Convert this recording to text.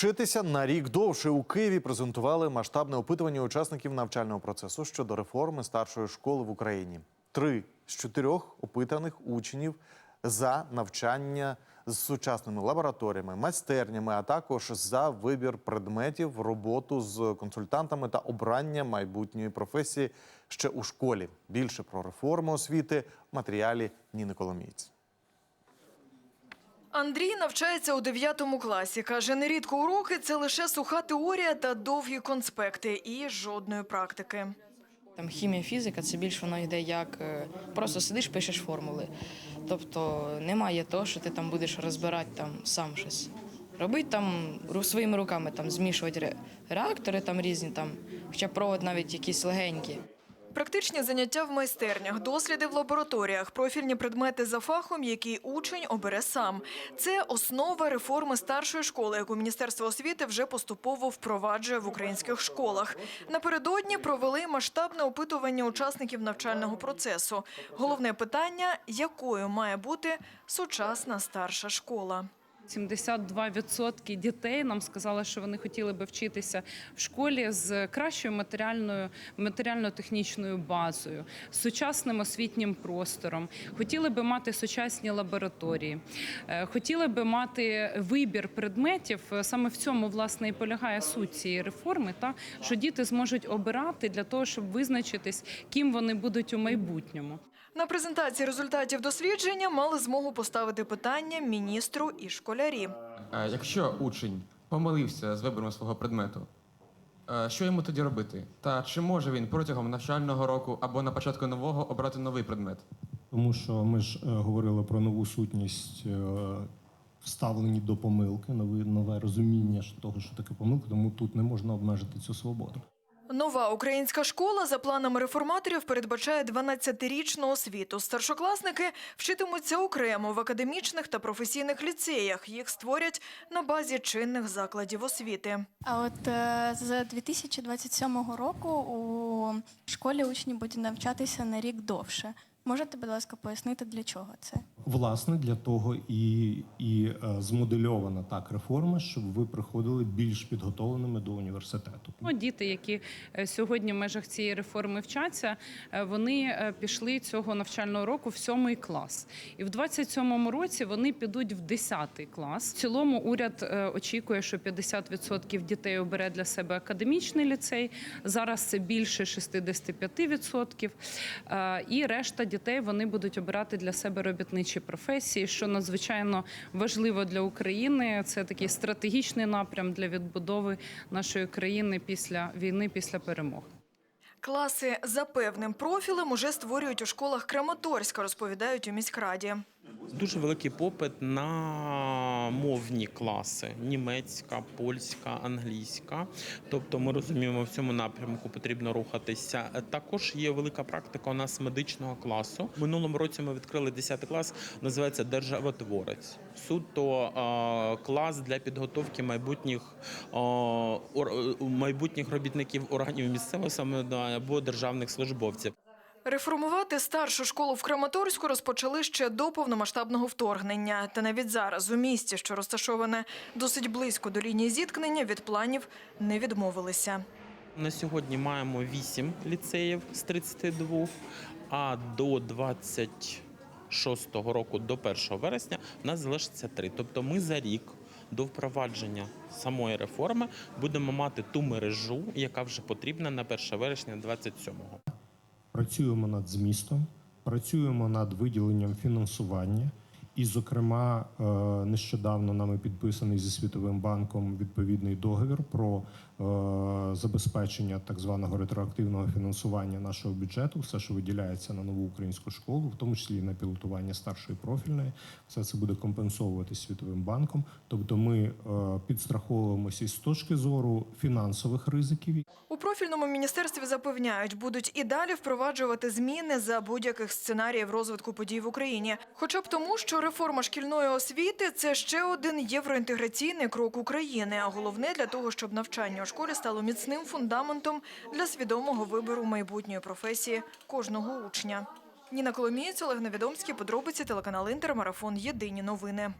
Вчитися на рік довше у Києві презентували масштабне опитування учасників навчального процесу щодо реформи старшої школи в Україні. Три з чотирьох опитаних учнів за навчання з сучасними лабораторіями, майстернями, а також за вибір предметів, роботу з консультантами та обрання майбутньої професії ще у школі. Більше про реформу освіти в матеріалі Ніни Коломієць. Андрій навчається у 9 класі. Каже, нерідко уроки – це лише суха теорія та довгі конспекти і жодної практики. Там хімія, фізика це більш воно йде як е, просто сидиш, пишеш формули. Тобто немає того, що ти там будеш розбирати там сам щось. Робити там своїми руками, там змішувати реактори там різні, там, хоча провод навіть якісь легенькі. Практичні заняття в майстернях, досліди в лабораторіях, профільні предмети за фахом, який учень обере сам. Це основа реформи старшої школи, яку Міністерство освіти вже поступово впроваджує в українських школах. Напередодні провели масштабне опитування учасників навчального процесу. Головне питання – якою має бути сучасна старша школа? 72% дітей нам сказали, що вони хотіли би вчитися в школі з кращою матеріальною матеріально-технічною базою, сучасним освітнім простором. Хотіли би мати сучасні лабораторії, е, хотіли би мати вибір предметів. Е, Саме в цьому власне і полягає суть цієї реформи, та що діти зможуть обирати для того, щоб визначитись, ким вони будуть у майбутньому. На презентації результатів дослідження мали змогу поставити питання міністру і школярі. Якщо учень помилився з вибором свого предмету, що йому тоді робити? Та чи може він протягом навчального року або на початку нового обрати новий предмет? Тому що ми ж е, говорили про нову сутність е, вставлені до помилки, нове розуміння того, що таке помилка, тому тут не можна обмежити цю свободу. Нова українська школа за планами реформаторів передбачає 12-річну освіту. Старшокласники вчитимуться окремо в академічних та професійних ліцеях. Їх створять на базі чинних закладів освіти. А от е, з 2027 року у школі учні будуть навчатися на рік довше. Можете, будь ласка, пояснити, для чого це? Власне, для того і, і е, змодельована так реформа, щоб ви приходили більш підготовленими до університету. Ну, Діти, які е, сьогодні в межах цієї реформи вчаться, е, вони пішли цього навчального року в сьомий клас. І в 27-му році вони підуть в 10 клас. В цілому уряд очікує, що 50% дітей обере для себе академічний ліцей. Зараз це більше 65%. Е, І решта дітей вони будуть обирати для себе робітничі професії, що надзвичайно важливо для України. Це такий стратегічний напрям для відбудови нашої країни після війни, після перемог. Класи за певним профілем уже створюють у школах Краматорська, розповідають у міськраді. Дуже великий попит на мовні класи: німецька, польська, англійська. Тобто, ми розуміємо, в цьому напрямку потрібно рухатися. Також є велика практика у нас медичного класу. Минулому році ми відкрили 10 клас, називається Державотворець. Суто клас для підготовки майбутніх майбутніх робітників органів місцевого самоврядування або державних службовців. Реформувати старшу школу в Краматорську розпочали ще до повномасштабного вторгнення. Та навіть зараз у місті, що розташоване досить близько до лінії зіткнення, від планів не відмовилися. На сьогодні маємо 8 ліцеїв з 32, а до 26 року, до 1 вересня, в нас залишиться 3. Тобто ми за рік до впровадження самої реформи будемо мати ту мережу, яка вже потрібна на 1 вересня 27-го. Працюємо над змістом, працюємо над виділенням фінансування. І, зокрема, е, нещодавно нами підписаний зі Світовим банком відповідний договір про е, забезпечення так званого ретроактивного фінансування нашого бюджету, все, що виділяється на нову українську школу, в тому числі на пілотування старшої профільної, все це буде компенсовуватись Світовим банком. Тобто, ми е, підстраховуємося з точки зору фінансових ризиків, профільному міністерстві запевняють, будуть і далі впроваджувати зміни за будь-яких сценаріїв розвитку подій в Україні. Хоча б тому, що реформа шкільної освіти це ще один євроінтеграційний крок України. А головне для того, щоб навчання у школі стало міцним фундаментом для свідомого вибору майбутньої професії кожного учня. Ніна Коломієць, Олег Невідомський, подробиці телеканал Інтер, марафон Єдині новини.